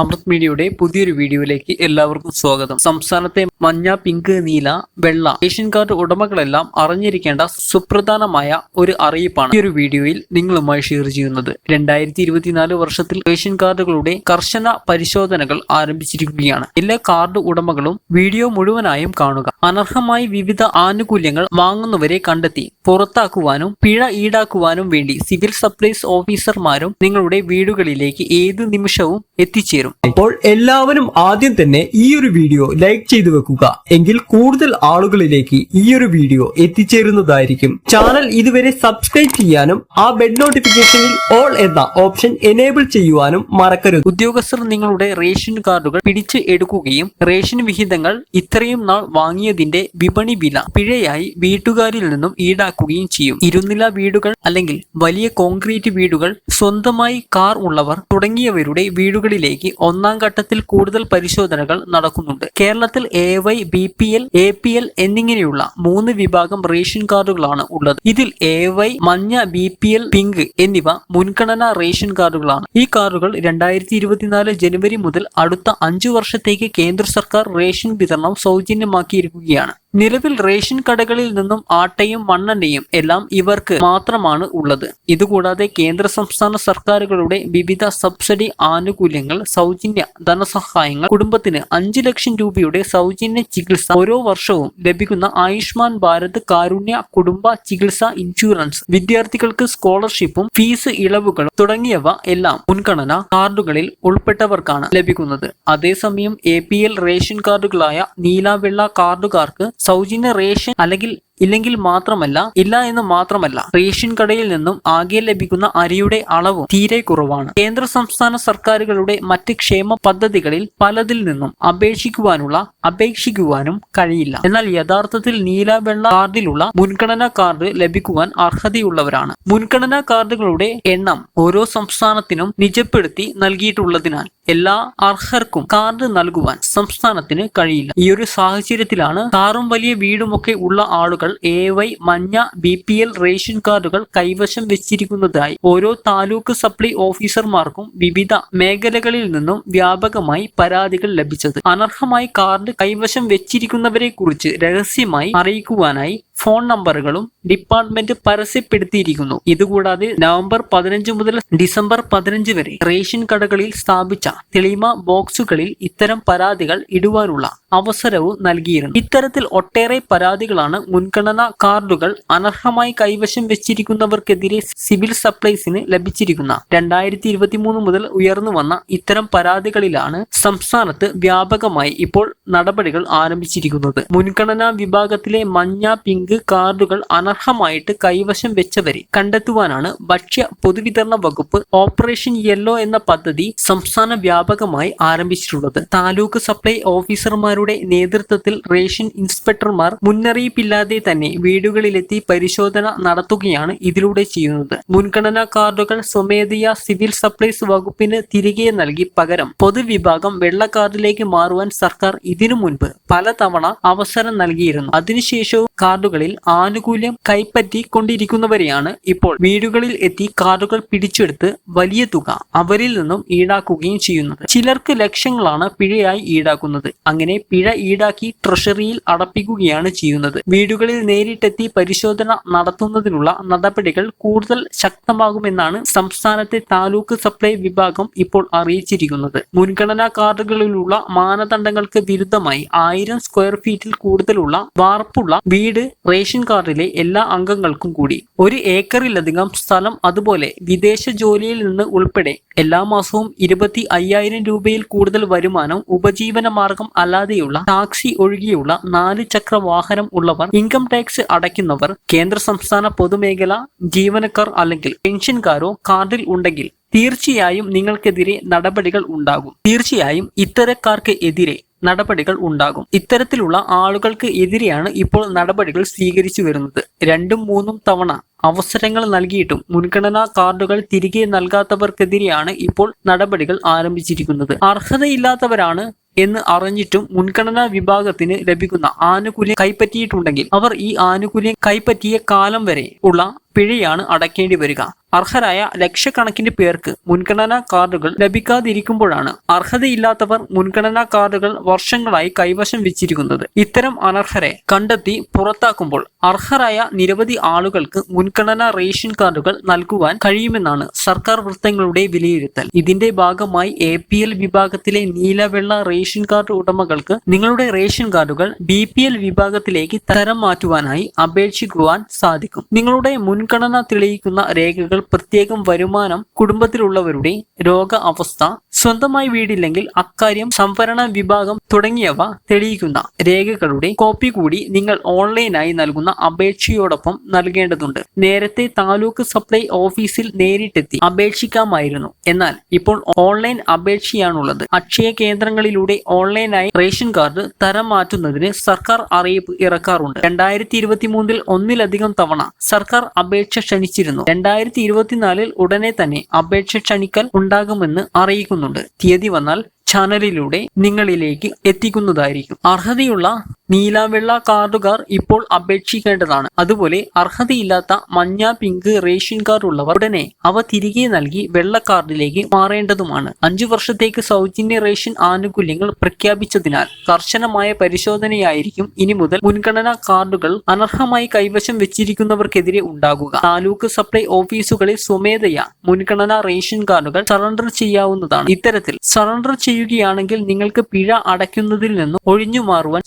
അമൃത് മീഡിയയുടെ പുതിയൊരു വീഡിയോയിലേക്ക് എല്ലാവർക്കും സ്വാഗതം. സംസ്ഥാനത്തെ മഞ്ഞ പിങ്ക് നീല വെള്ള ഏഷ്യൻ കാർഡ് ഉടമകളെല്ലാം അറിഞ്ഞിരിക്കേണ്ട സുപ്രധാനമായ ഒരു അറിയിപ്പാണ് ഈ ഒരു വീഡിയോയിൽ നിങ്ങളുമായി ഷെയർ ചെയ്യുന്നത്. രണ്ടായിരത്തി ഇരുപത്തിനാല് വർഷത്തിൽ ഏഷ്യൻ കാർഡുകളുടെ കർശന പരിശോധനകൾ ആരംഭിച്ചിരിക്കുകയാണ്. എല്ലാ കാർഡ് ഉടമകളും വീഡിയോ മുഴുവനായും കാണുക. അനർഹമായി വിവിധ ആനുകൂല്യങ്ങൾ വാങ്ങുന്നവരെ കണ്ടെത്തി പുറത്താക്കുവാനും പിഴ ഈടാക്കുവാനും വേണ്ടി സിവിൽ സപ്ലൈസ് ഓഫീസർമാരും നിങ്ങളുടെ വീടുകളിലേക്ക് ഏത് നിമിഷവും എത്തിച്ചേരും അപ്പോൾ എല്ലാവരും ആദ്യം തന്നെ ഈ ഒരു വീഡിയോ ലൈക്ക് ചെയ്തു വെക്കുക. എങ്കിൽ കൂടുതൽ ആളുകളിലേക്ക് ഈ ഒരു വീഡിയോ എത്തിച്ചേരുന്നതായിരിക്കും. ചാനൽ ഇതുവരെ സബ്സ്ക്രൈബ് ചെയ്യാനും ആ ബെൽ നോട്ടിഫിക്കേഷനിൽ ഓൾ എന്ന ഓപ്ഷൻ എനേബിൾ ചെയ്യുവാനും മറക്കരുത്. ഉദ്യോഗസ്ഥർ നിങ്ങളുടെ റേഷൻ കാർഡുകൾ പിടിച്ച് എടുക്കുകയും റേഷൻ വിഹിതങ്ങൾ ഇത്രയും നാൾ വാങ്ങിയതിന്റെ വിപണി വില പിഴയായി വീട്ടുകാരിൽ നിന്നും ഈടാക്കുകയും ചെയ്യും. ഇരുനില വീടുകൾ അല്ലെങ്കിൽ വലിയ കോൺക്രീറ്റ് വീടുകൾ സ്വന്തമായി കാർ ഉള്ളവർ തുടങ്ങിയവരുടെ വീടുകളിലേക്ക് ഒന്നാം ഘട്ടത്തിൽ കൂടുതൽ പരിശോധനകൾ നടക്കുന്നുണ്ട്. കേരളത്തിൽ A Y B P L A P L എന്നിങ്ങനെയുള്ള മൂന്ന് വിഭാഗം റേഷൻ കാർഡുകളാണ് ഉള്ളത്. ഇതിൽ എ വൈ മഞ്ഞ ബി പി എൽ പിങ്ക് എന്നിവ മുൻഗണനാ റേഷൻ കാർഡുകളാണ്. ഈ കാർഡുകൾ രണ്ടായിരത്തി ഇരുപത്തിനാല് ജനുവരി മുതൽ അടുത്ത അഞ്ചു വർഷത്തേക്ക് കേന്ദ്ര സർക്കാർ റേഷൻ വിതരണം സൗജന്യമാക്കിയിരിക്കുകയാണ്. നിലവിൽ റേഷൻ കടകളിൽ നിന്നും ആട്ടയും മണ്ണെണ്ണയും എല്ലാം ഇവർക്ക് മാത്രമാണ് ഉള്ളത്. ഇതുകൂടാതെ കേന്ദ്ര സംസ്ഥാന സർക്കാരുകളുടെ വിവിധ സബ്സിഡി ആനുകൂല്യങ്ങൾ സൗജന്യ ധനസഹായങ്ങൾ കുടുംബത്തിന് അഞ്ചു ലക്ഷം രൂപയുടെ സൗജന്യ ചികിത്സ ഓരോ വർഷവും ലഭിക്കുന്ന ആയുഷ്മാൻ ഭാരത് കാരുണ്യ കുടുംബ ചികിത്സ ഇൻഷുറൻസ് വിദ്യാർത്ഥികൾക്ക് സ്കോളർഷിപ്പും ഫീസ് ഇളവുകളും തുടങ്ങിയവ എല്ലാം മുൻഗണന കാർഡുകളിൽ ഉൾപ്പെട്ടവർക്കാണ് ലഭിക്കുന്നത്. അതേസമയം എ റേഷൻ കാർഡുകളായ നീല വെള്ള കാർഡുകാർക്ക് സൗജന്യ റേഷൻ അല്ലെങ്കിൽ ഇല്ലെങ്കിൽ മാത്രമല്ല ഇല്ല എന്ന് മാത്രമല്ല റേഷൻ കടയിൽ നിന്നും ആകെ ലഭിക്കുന്ന അരിയുടെ അളവ് തീരെ കുറവാണ്. കേന്ദ്ര സംസ്ഥാന സർക്കാരുകളുടെ മറ്റ് ക്ഷേമ പദ്ധതികളിൽ പലതിൽ നിന്നും അപേക്ഷിക്കുവാനുള്ള അപേക്ഷിക്കുവാനും കഴിയില്ല. എന്നാൽ യഥാർത്ഥത്തിൽ നീല വെള്ള കാർഡിലുള്ള മുൻഗണനാ കാർഡ് ലഭിക്കുവാൻ അർഹതയുള്ളവരാണ്. മുൻഗണനാ കാർഡുകളുടെ എണ്ണം ഓരോ സംസ്ഥാനത്തിനും നിജപ്പെടുത്തി നൽകിയിട്ടുള്ളതിനാൽ എല്ലാ അർഹർക്കും കാർഡ് നൽകുവാൻ സംസ്ഥാനത്തിന് കഴിയില്ല. ഈ ഒരു സാഹചര്യത്തിലാണ് കാറും വലിയ വീടുമൊക്കെ ഉള്ള ആളുകൾ എ വൈ മഞ്ഞ ബി പി എൽ റേഷൻ കാർഡുകൾ കൈവശം വെച്ചിരിക്കുന്നതായി ഓരോ താലൂക്ക് സപ്ലൈ ഓഫീസർമാർക്കും വിവിധ മേഖലകളിൽ നിന്നും വ്യാപകമായി പരാതികൾ ലഭിച്ചത്. അനർഹമായി കാർഡ് കൈവശം വെച്ചിരിക്കുന്നവരെ കുറിച്ച് രഹസ്യമായി അറിയിക്കുവാനായി ഫോൺ നമ്പറുകളും ഡിപ്പാർട്ട്മെന്റ് പരസ്യപ്പെടുത്തിയിരിക്കുന്നു. ഇതുകൂടാതെ നവംബർ പതിനഞ്ച് മുതൽ ഡിസംബർ പതിനഞ്ച് വരെ റേഷൻ കടകളിൽ സ്ഥാപിച്ച തെളിമ ബോക്സുകളിൽ ഇത്തരം പരാതികൾ ഇടുവാനുള്ള അവസരവും നൽകിയിരുന്നു. ഇത്തരത്തിൽ ഒട്ടേറെ പരാതികളാണ് മുൻഗണനാ കാർഡുകൾ അനർഹമായി കൈവശം വെച്ചിരിക്കുന്നവർക്കെതിരെ സിവിൽ സപ്ലൈസിന് ലഭിച്ചിരിക്കുന്ന രണ്ടായിരത്തി ഇരുപത്തി മൂന്ന് മുതൽ ഉയർന്നു വന്ന ഇത്തരം പരാതികളിലാണ് സംസ്ഥാനത്ത് വ്യാപകമായി ഇപ്പോൾ നടപടികൾ ആരംഭിച്ചിരിക്കുന്നത്. മുൻഗണനാ വിഭാഗത്തിലെ മഞ്ഞ പിങ്ക് കാർഡുകൾ അനർഹമായിട്ട് കൈവശം വെച്ചവരെ കണ്ടെത്തുവാനാണ് ഭക്ഷ്യ പൊതുവിതരണ വകുപ്പ് ഓപ്പറേഷൻ യെല്ലോ എന്ന പദ്ധതി സംസ്ഥാന വ്യാപകമായി ആരംഭിച്ചിട്ടുള്ളത്. താലൂക്ക് സപ്ലൈ ഓഫീസർമാരുടെ നേതൃത്വത്തിൽ റേഷൻ ഇൻസ്പെക്ടർമാർ മുന്നറിയിപ്പില്ലാതെ തന്നെ വീടുകളിലെത്തി പരിശോധന നടത്തുകയാണ് ഇതിലൂടെ ചെയ്യുന്നത്. മുൻഗണനാ കാർഡുകൾ സ്വമേധയാ സിവിൽ സപ്ലൈസ് വകുപ്പിന് തിരികെ നൽകി പകരം പൊതുവിഭാഗം വെള്ള കാർഡിലേക്ക് മാറുവാൻ സർക്കാർ ഇതിനു മുൻപ് പലതവണ അവസരം നൽകിയിരുന്നു. അതിനുശേഷവും കാർഡുകളിൽ ആനുകൂല്യം കൈപ്പറ്റി കൊണ്ടിരിക്കുന്നവരെയാണ് ഇപ്പോൾ. വീടുകളിൽ എത്തി കാർഡുകൾ പിടിച്ചെടുത്ത് വലിയ തുക അവരിൽ നിന്നും ഈടാക്കുകയും ചെയ്യുന്നത്. ചിലർക്ക് ലക്ഷങ്ങളാണ് പിഴയായി ഈടാക്കുന്നത്. അങ്ങനെ പിഴ ഈടാക്കി ട്രഷറിയിൽ അടപ്പിക്കുകയാണ് ചെയ്യുന്നത്. വീടുകളിൽ നേരിട്ടെത്തി പരിശോധന നടത്തുന്നതിനുള്ള നടപടികൾ കൂടുതൽ ശക്തമാകുമെന്നാണ് സംസ്ഥാനത്തെ താലൂക്ക് സപ്ലൈ വിഭാഗം ഇപ്പോൾ അറിയിച്ചിരിക്കുന്നത്. മുൻഗണനാ കാർഡുകളിലുള്ള മാനദണ്ഡങ്ങൾക്ക് വിരുദ്ധമായി ആയിരം സ്ക്വയർ ഫീറ്റിൽ കൂടുതലുള്ള വാർപ്പുള്ള വീട് റേഷൻ കാർഡിലെ എല്ലാ അംഗങ്ങൾക്കും കൂടി ഒരു ഏക്കറിലധികം സ്ഥലം അതുപോലെ വിദേശ ജോലിയിൽ നിന്ന് ഉൾപ്പെടെ എല്ലാ മാസവും ഇരുപത്തി അയ്യായിരം രൂപയിൽ കൂടുതൽ വരുമാനം ഉപജീവന മാർഗം അല്ലാതെയുള്ള ടാക്സി ഒഴികെയുള്ള നാല് ചക്ര വാഹനം ഉള്ളവർ ഇൻകം ടാക്സ് അടയ്ക്കുന്നവർ കേന്ദ്ര സംസ്ഥാന പൊതുമേഖല ജീവനക്കാർ അല്ലെങ്കിൽ പെൻഷൻകാരോ കാർഡിൽ ഉണ്ടെങ്കിൽ തീർച്ചയായും നിങ്ങൾക്കെതിരെ നടപടികൾ ഉണ്ടാകും. തീർച്ചയായും ഇത്തരക്കാർക്ക് എതിരെ നടപടികൾ ഉണ്ടാകും. ഇത്തരത്തിലുള്ള ആളുകൾക്ക് എതിരെയാണ് ഇപ്പോൾ നടപടികൾ സ്വീകരിച്ചു വരുന്നത്. രണ്ടും മൂന്നും തവണ അവസരങ്ങൾ നൽകിയിട്ടും മുൻഗണനാ കാർഡുകൾ തിരികെ നൽകാത്തവർക്കെതിരെയാണ് ഇപ്പോൾ നടപടികൾ ആരംഭിച്ചിരിക്കുന്നത്. അർഹതയില്ലാത്തവരാണ് എന്ന് അറിഞ്ഞിട്ടും മുൻഗണനാ വിഭാഗത്തിന് ലഭിക്കുന്ന ആനുകൂല്യം കൈപ്പറ്റിയിട്ടുണ്ടെങ്കിൽ അവർ ഈ ആനുകൂല്യം കൈപ്പറ്റിയ കാലം വരെ ഉള്ള പിഴയാണ് അടയ്ക്കേണ്ടി വരിക. അർഹരായ ലക്ഷക്കണക്കിന് പേർക്ക് മുൻഗണനാ കാർഡുകൾ ലഭിക്കാതിരിക്കുമ്പോഴാണ് അർഹതയില്ലാത്തവർ മുൻഗണനാ കാർഡുകൾ വർഷങ്ങളായി കൈവശം വെച്ചിരിക്കുന്നത്. ഇത്തരം അനർഹരെ കണ്ടെത്തി പുറത്താക്കുമ്പോൾ അർഹരായ നിരവധി ആളുകൾക്ക് മുൻഗണനാ റേഷൻ കാർഡുകൾ നൽകുവാൻ കഴിയുമെന്നാണ് സർക്കാർ വൃത്തങ്ങളുടെ വിലയിരുത്തൽ. ഇതിന്റെ ഭാഗമായി എ പി എൽ വിഭാഗത്തിലെ നീലവെള്ള റേഷൻ കാർഡ് ഉടമകൾക്ക് നിങ്ങളുടെ റേഷൻ കാർഡുകൾ ബി പി എൽ വിഭാഗത്തിലേക്ക് തരം മാറ്റുവാനായി അപേക്ഷിക്കുവാൻ സാധിക്കും. നിങ്ങളുടെ മുൻഗണന തെളിയിക്കുന്ന രേഖകൾ പ്രത്യേകം വരുമാനം കുടുംബത്തിലുള്ളവരുടെ രോഗ അവസ്ഥ സ്വന്തമായി വീടില്ലെങ്കിൽ അക്കാര്യം സംവരണ വിഭാഗം തുടങ്ങിയവ തെളിയിക്കുന്ന രേഖകളുടെ കോപ്പി കൂടി നിങ്ങൾ ഓൺലൈനായി നൽകുന്ന അപേക്ഷയോടൊപ്പം നൽകേണ്ടതുണ്ട്. നേരത്തെ താലൂക്ക് സപ്ലൈ ഓഫീസിൽ നേരിട്ടെത്തി അപേക്ഷിക്കാമായിരുന്നു. എന്നാൽ ഇപ്പോൾ ഓൺലൈൻ അപേക്ഷയാണുള്ളത്. അക്ഷയ കേന്ദ്രങ്ങളിലൂടെ ഓൺലൈനായി റേഷൻ കാർഡ് തരം മാറ്റുന്നതിന് സർക്കാർ അറിയിപ്പ് ഇറക്കാറുണ്ട്. രണ്ടായിരത്തി ഇരുപത്തി മൂന്നിൽ ഒന്നിലധികം തവണ സർക്കാർ അപേക്ഷ ക്ഷണിച്ചിരുന്നു. രണ്ടായിരത്തി ഇരുപത്തിനാലിൽ ഉടനെ തന്നെ അപേക്ഷ ക്ഷണിക്കൽ ഉണ്ടാകുമെന്ന് അറിയിക്കുന്നുണ്ട്. തീയതി വന്നാൽ ചാനലിലൂടെ നിങ്ങളിലേക്ക് എത്തിക്കുന്നതായിരിക്കും. അർഹതയുള്ള നീലാവെള്ള കാർഡുകാർ ഇപ്പോൾ അപേക്ഷിക്കേണ്ടതാണ്. അതുപോലെ അർഹതയില്ലാത്ത മഞ്ഞ പിങ്ക് റേഷൻ കാർഡ് ഉള്ളവർ ഉടനെ അവ തിരികെ നൽകി വെള്ള കാർഡിലേക്ക് മാറേണ്ടതുമാണ്. അഞ്ചു വർഷത്തേക്ക് സൗജന്യ റേഷൻ ആനുകൂല്യങ്ങൾ പ്രഖ്യാപിച്ചതിനാൽ കർശനമായ പരിശോധനയായിരിക്കും ഇനി മുതൽ മുൻഗണനാ കാർഡുകൾ അനർഹമായി കൈവശം വെച്ചിരിക്കുന്നവർക്കെതിരെ ഉണ്ടാകുക. താലൂക്ക് സപ്ലൈ ഓഫീസുകളിൽ സ്വമേധയാ മുൻഗണനാ റേഷൻ കാർഡുകൾ സറണ്ടർ ചെയ്യാവുന്നതാണ്. ഇത്തരത്തിൽ സറണ്ടർ ചെയ്യുകയാണെങ്കിൽ നിങ്ങൾക്ക് പിഴ അടയ്ക്കുന്നതിൽ നിന്നും ഒഴിഞ്ഞു മാറുവാൻ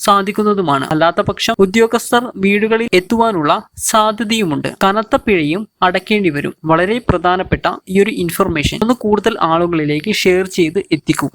സാധിക്കുന്നതുമാണ് അല്ലാത്ത പക്ഷം ഉദ്യോഗസ്ഥർ വീടുകളിൽ എത്തുവാനുള്ള സാധ്യതയുമുണ്ട്. കനത്ത പിഴയും അടയ്ക്കേണ്ടി വരും. വളരെ പ്രധാനപ്പെട്ട ഈ ഒരു ഇൻഫർമേഷൻ ഒന്ന് കൂടുതൽ ആളുകളിലേക്ക് ഷെയർ ചെയ്ത് എത്തിക്കുക.